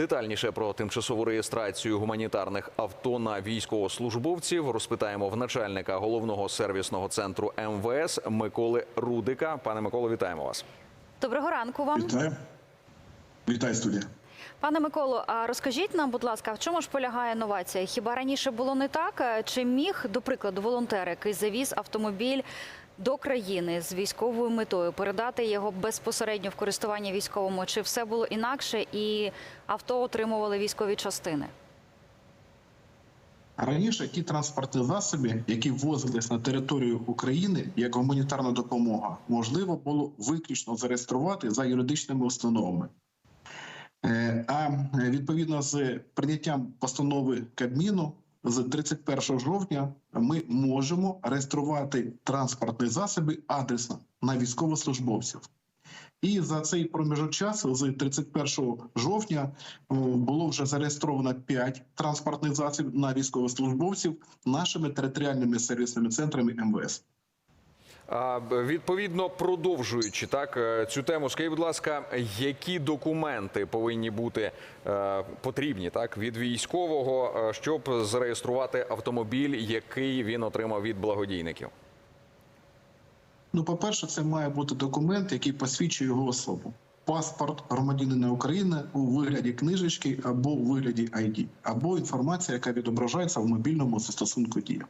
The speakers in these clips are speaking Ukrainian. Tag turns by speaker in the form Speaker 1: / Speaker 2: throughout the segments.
Speaker 1: Детальніше про тимчасову реєстрацію гуманітарних авто на військовослужбовців розпитаємо в начальника головного сервісного центру МВС Миколи Рудика. Пане Миколо, вітаємо вас.
Speaker 2: Доброго ранку вам,
Speaker 3: Вітаю. Вітаю, студія.
Speaker 2: пане Миколо. А розкажіть нам, будь ласка, в чому ж полягає новація? Хіба раніше було не так? Чи міг, до прикладу, волонтер, який завіз автомобіль до країни з військовою метою, передати його безпосередньо в користування військовому? Чи все було інакше і авто отримували військові частини?
Speaker 3: Раніше ті транспортні засоби, які ввозились на територію України як гуманітарна допомога, можливо було виключно зареєструвати за юридичними установами. Е, А відповідно з прийняттям постанови Кабміну з 31 жовтня ми можемо реєструвати транспортні засоби адресно на військовослужбовців. І за цей проміжок часу з 31 жовтня було вже зареєстровано 5 транспортних засобів на військовослужбовців нашими територіальними сервісними центрами МВС.
Speaker 1: Відповідно, продовжуючи так е, цю тему, скажіть, будь ласка, які документи повинні бути е, потрібні так від військового, е, щоб зареєструвати автомобіль, який він отримав від благодійників?
Speaker 3: Ну, по-перше, це має бути документ, який посвідчує його особу. Паспорт громадянина України у вигляді книжечки або у вигляді ID, або інформація, яка відображається в мобільному застосунку дія.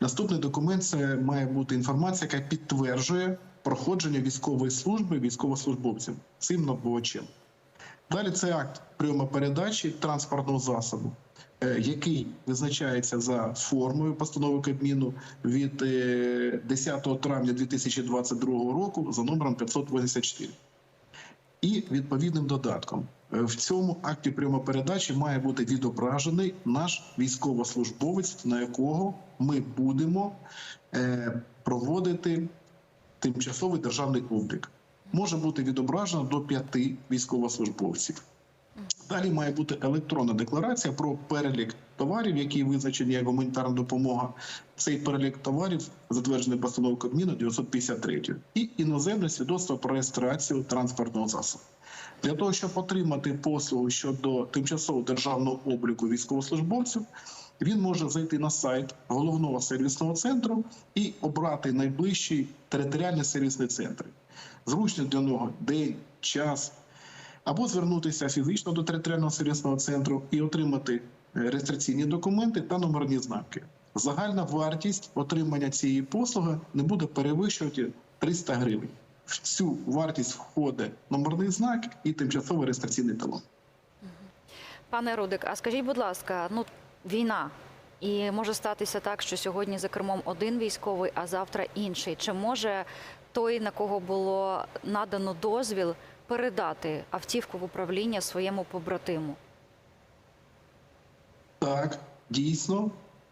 Speaker 3: Наступний документ це має бути інформація, яка підтверджує проходження військової служби військовослужбовців цим набувачем. Далі це акт прийому передачі транспортного засобу, е, який визначається за формою постанови Кабміну від е, 10 травня 2022 року за номером 584 і відповідним додатком. Е, В цьому акті прямопередачі має бути відображений наш військовослужбовець, на якого ми будемо е, проводити тимчасовий державний облік. Може бути відображено до п'яти військовослужбовців. Далі має бути електронна декларація про перелік товарів, які визначені як гуманітарна допомога. Цей перелік товарів затверджений постановою Кабміну 953 і іноземне свідоцтво про реєстрацію транспортного засобу. Для того щоб отримати послугу щодо тимчасового державного обліку військовослужбовців, він може зайти на сайт головного сервісного центру і обрати найближчий територіальний сервісний центр. Зручний для нього день, час, або звернутися фізично до територіального сервісного центру і отримати е, реєстраційні документи та номерні знаки. Загальна вартість отримання цієї послуги не буде перевищувати 300 гривень. В цю вартість входить номерний знак і тимчасовий реєстраційний талон.
Speaker 2: Пане Рудик, а скажіть, будь ласка, ну війна. І може статися так, що сьогодні за кермом один військовий, а завтра інший. Чи може той, на кого було надано дозвіл, передати автівку в управління своєму побратиму?
Speaker 3: Так, дійсно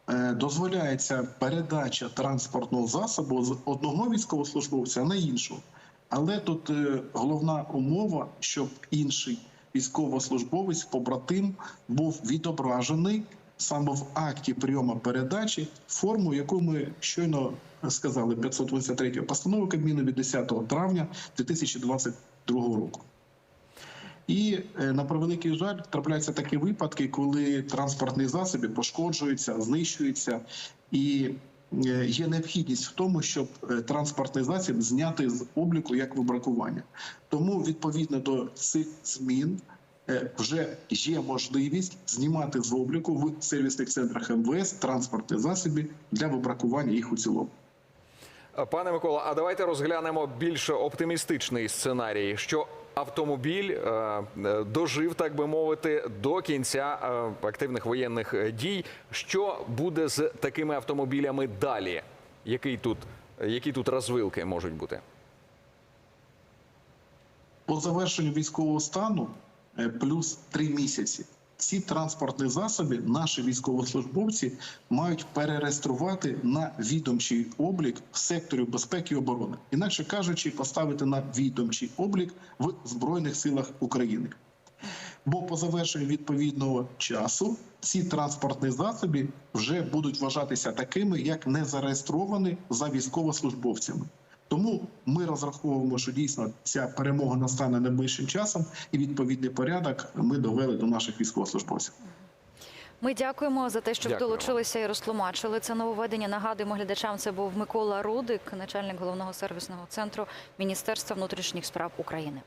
Speaker 3: е, дозволяється передача транспортного засобу з одного військовослужбовця на іншого. Але тут е, головна умова, щоб інший військовослужбовець, побратим, був відображений саме в акті прийому передачі форму, яку ми щойно сказали 583 постанови Кабміну від 10 травня 2022 року. І е, на превеликий жаль, трапляються такі випадки, коли транспортні засоби пошкоджуються, знищуються, і е, є необхідність в тому, щоб е, транспортний засіб зняти з обліку як вибракування. Тому відповідно до цих змін вже є можливість знімати з обліку в сервісних центрах МВС транспортні засоби для вибракування їх у цілому.
Speaker 1: Пане Микола, а давайте розглянемо більш оптимістичний сценарій, що автомобіль е, е, дожив, так би мовити, до кінця е, активних воєнних дій. Що буде з такими автомобілями далі? Який тут, які тут розвилки можуть бути?
Speaker 3: По завершенню військового стану плюс три місяці. Ці транспортні засоби наші військовослужбовці мають перереєструвати на відомчий облік в секторі безпеки і оборони, інакше кажучи, поставити на відомчий облік в збройних силах України. Бо по завершенню відповідного часу ці транспортні засоби вже будуть вважатися такими, як не зареєстровані за військовослужбовцями. Тому ми розраховуємо, що дійсно ця перемога настане найближчим часом, і відповідний порядок ми довели до наших військовослужбовців.
Speaker 2: Ми дякуємо за те, що
Speaker 1: Дякуємо.
Speaker 2: долучилися і розтлумачили це нововведення. Нагадуємо глядачам, це був Микола Рудик, начальник головного сервісного центру Міністерства внутрішніх справ України.